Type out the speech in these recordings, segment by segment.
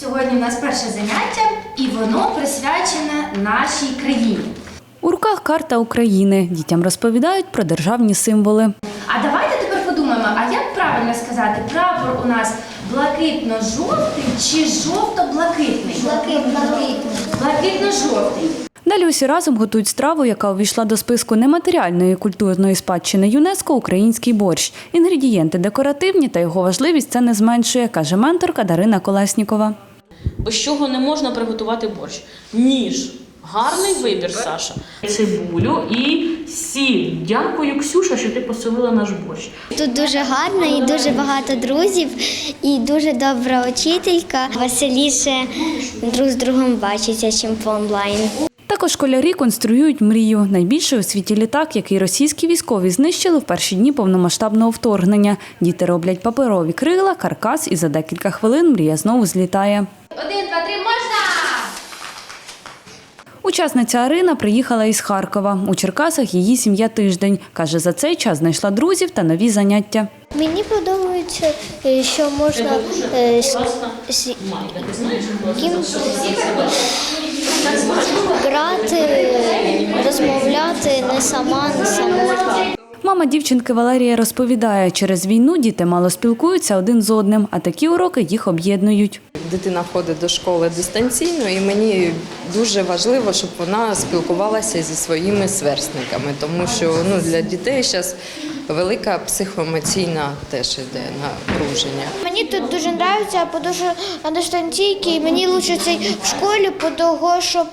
Сьогодні у нас перше заняття, і воно присвячене нашій країні. У руках карта України. Дітям розповідають про державні символи. А давайте тепер подумаємо, а як правильно сказати, прапор у нас блакитно-жовтий чи жовто-блакитний? Блакитний. Блакитно-жовтий. Далі усі разом готують страву, яка увійшла до списку нематеріальної культурної спадщини ЮНЕСКо Український борщ. Інгредієнти декоративні та його важливість це не зменшує, каже менторка Дарина Колеснікова. Без чого не можна приготувати борщ? Ніж. Гарний вибір, Саша. Цибулю і сіль. Дякую, Ксюша, що ти посолила наш борщ. Тут дуже гарно і дуже багато друзів, і дуже добра учителька. Веселіше друг з другом бачиться, чим по онлайн. Також школярі конструюють мрію найбільший у світі літак, який російські військові знищили в перші дні повномасштабного вторгнення. Діти роблять паперові крила, каркас, і за декілька хвилин мрія знову злітає. Один, два, три, можна! Учасниця Арина приїхала із Харкова. У Черкасах її сім'я тиждень. Каже, за цей час знайшла друзів та нові заняття. Мені подобається, е, що можна е, грати, розмовляти не сама, не самотня. Мама дівчинки Валерія розповідає, через війну діти мало спілкуються один з одним, а такі уроки їх об'єднують. Дитина ходить до школи дистанційно, і мені дуже важливо, щоб вона спілкувалася зі своїми сверстниками, тому що ну, для дітей зараз велика психоемоційна теж йде напруження. Мені тут дуже подобається, на дистанційці і мені краще це в школі, тому що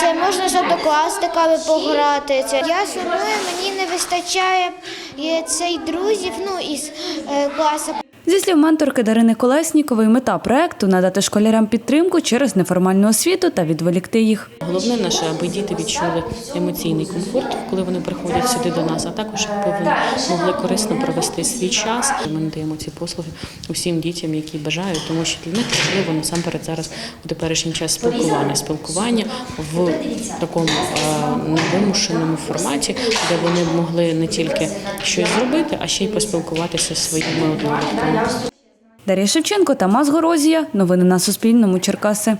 це можна з однокласниками пограти. Це я сумую, мені не вистачає е, цей друзів ну, із е, класу. Зі слів менторки Дарини Колеснікової, мета проекту надати школярам підтримку через неформальну освіту та відволікти їх. Головне наше, аби діти відчули емоційний комфорт, коли вони приходять сюди до нас, а також вони могли корисно провести свій час. Ми надаємо ці послуги усім дітям, які бажають, тому що для них важливо насамперед зараз у теперішній час спілкування, спілкування в такому невимушеному форматі, де вони могли не тільки щось зробити, а ще й поспілкуватися зі своїми однолітками. Дар'я Шевченко, Тамас Горозія. Новини на Суспільному. Черкаси.